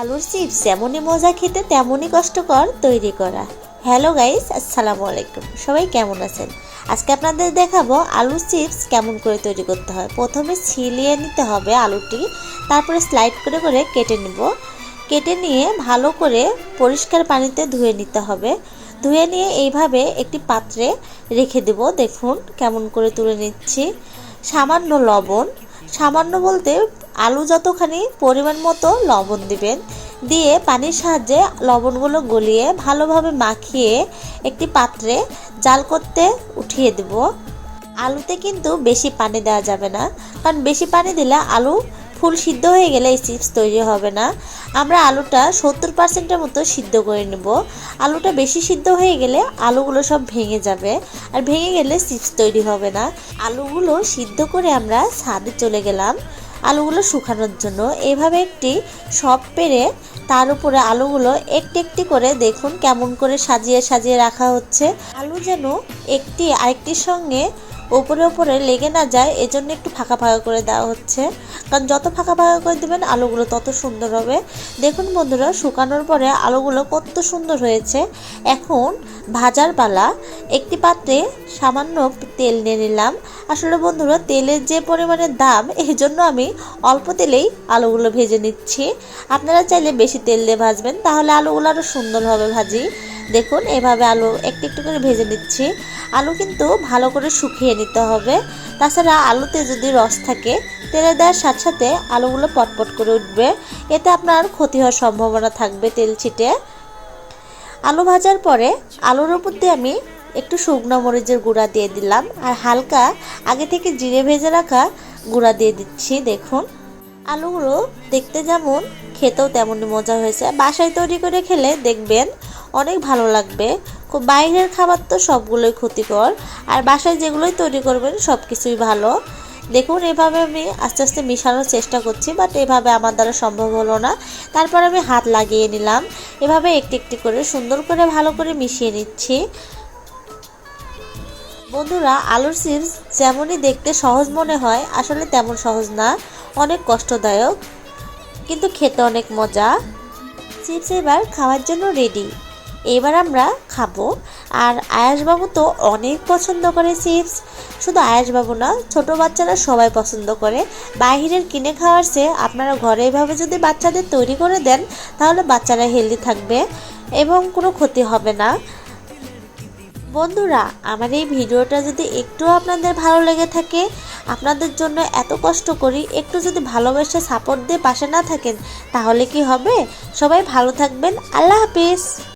আলুর চিপস যেমনই মজা খেতে, তেমনই কষ্টকর তৈরি করা। হ্যালো গাইস, আসসালামু আলাইকুম। সবাই কেমন আছেন? আজকে আপনাদের দেখাবো আলুর চিপস কেমন করে তৈরি করতে হয়। প্রথমে ছিলিয়ে নিতে হবে আলুটি, তারপরে স্লাইড করে করে কেটে নেব। কেটে নিয়ে ভালো করে পরিষ্কার পানিতে ধুয়ে নিতে হবে। ধুয়ে নিয়ে এইভাবে একটি পাত্রে রেখে দেব। দেখুন কেমন করে তুলে নিচ্ছি। সামান্য লবণ। সামান্য বলতে আলু যতখানি পরিমাণ মতো লবণ দিবেন, দিয়ে পানির সাহায্যে লবণগুলো গলিয়ে ভালোভাবে মাখিয়ে একটি পাত্রে জাল করতে উঠিয়ে দেব। আলুতে কিন্তু বেশি পানি দেওয়া যাবে না, কারণ বেশি পানি দিলে আলু ফুল সিদ্ধ হয়ে গেলে এই চিপস তৈরি হবে না। আমরা আলুটা সত্তর পার্সেন্টের মতো সিদ্ধ করে নেব। আলুটা বেশি সিদ্ধ হয়ে গেলে আলুগুলো সব ভেঙে যাবে, আর ভেঙে গেলে চিপস তৈরি হবে না। আলুগুলো সিদ্ধ করে আমরা ছাদে চলে গেলাম। আলুগুলো শুকানোর জন্য। এভাবে একটি সব পেরে তার উপরে আলুগুলো একটি একটি করে দেখুন কেমন করে সাজিয়ে সাজিয়ে রাখা হচ্ছে। আলু যেন একটি আরেকটির সঙ্গে উপরে উপরে লেগে না যায়, এজন্য একটু ফাঁকা ফাঁকা করে দেওয়া হচ্ছে। কারণ যত ফাঁকা ফাঁকা করে দেবেন, আলুগুলো তত সুন্দর হবে। দেখুন বন্ধুরা, শুকানোর পরে আলুগুলো কত সুন্দর হয়েছে। এখন ভাজার পালা, একটি পাত্রে সামান্য তেল নিয়ে নিলাম। আসলে বন্ধুরা, তেলের যে পরিমাণে দাম এই জন্য আমি অল্প তেলেই আলুগুলো ভেজে নিচ্ছি। আপনারা চাইলে বেশি তেল দিয়ে ভাজবেন, তাহলে আলুগুলো আরও সুন্দর হবে ভাজি। দেখুন, এভাবে আলু একটু একটু করে ভেজে নিচ্ছি। আলু কিন্তু ভালো করে শুকিয়ে নিতে হবে। তাছাড়া আলুতে যদি রস থাকে, তেলে দেওয়ার সাথে সাথে আলুগুলো পটপট করে উঠবে। এতে আপনার ক্ষতি হওয়ার সম্ভাবনা থাকবে তেল ছিটে। আলু ভাজার পরে আলুর উপর দিয়ে আমি একটু শুকনো মরিচের গুঁড়া দিয়ে দিলাম আর হালকা আগে থেকে জিরে ভেজে রাখা গুঁড়া দিয়ে দিচ্ছি, দেখুন। আলুগুলো দেখতে যেমন, খেতেও তেমনই মজা হয়েছে। বাসায় তৈরি করে খেলে দেখবেন অনেক ভালো লাগবে। বাইরের খাবার তো সবগুলোই ক্ষতিকর। আর বাসায় যেগুলোই তৈরি করবেন সব কিছুই ভালো। দেখুন, এভাবে আমি আস্তে আস্তে মিশানোর চেষ্টা করছি বাট এভাবে আমার দ্বারা সম্ভব হলো না। তারপর আমি হাত লাগিয়ে নিলাম। এভাবে একটি একটি করে সুন্দর করে ভালো করে মিশিয়ে নিচ্ছি। বন্ধুরা, আলুর চিপস যেমনই দেখতে সহজ মনে হয়, আসলে তেমন সহজ না। অনেক কষ্টদায়ক, কিন্তু খেতে অনেক মজা। চিপস এবার খাওয়ার জন্য রেডি এবার আমরা খাব। আর আয়াসবাবু তো অনেক পছন্দ করে চিপস। শুধু আয়াসবাবু না, ছোট বাচ্চারা সবাই পছন্দ করে। বাহিরের কিনে খাওয়ার চেয়ে আপনারা ঘরে এভাবে যদি বাচ্চাদের তৈরি করে দেন, তাহলে বাচ্চারা হেলদি থাকবে এবং কোনো ক্ষতি হবে না। বন্ধুরা, আমার এই ভিডিওটা যদি একটু আপনাদের ভালো লেগে থাকে, আপনাদের জন্য এত কষ্ট করি, একটু যদি ভালোবেসে সাপোর্ট দিয়ে পাশে না থাকেন, তাহলে কি হবে? সবাই ভালো থাকবেন। আল্লাহ হাফিজ।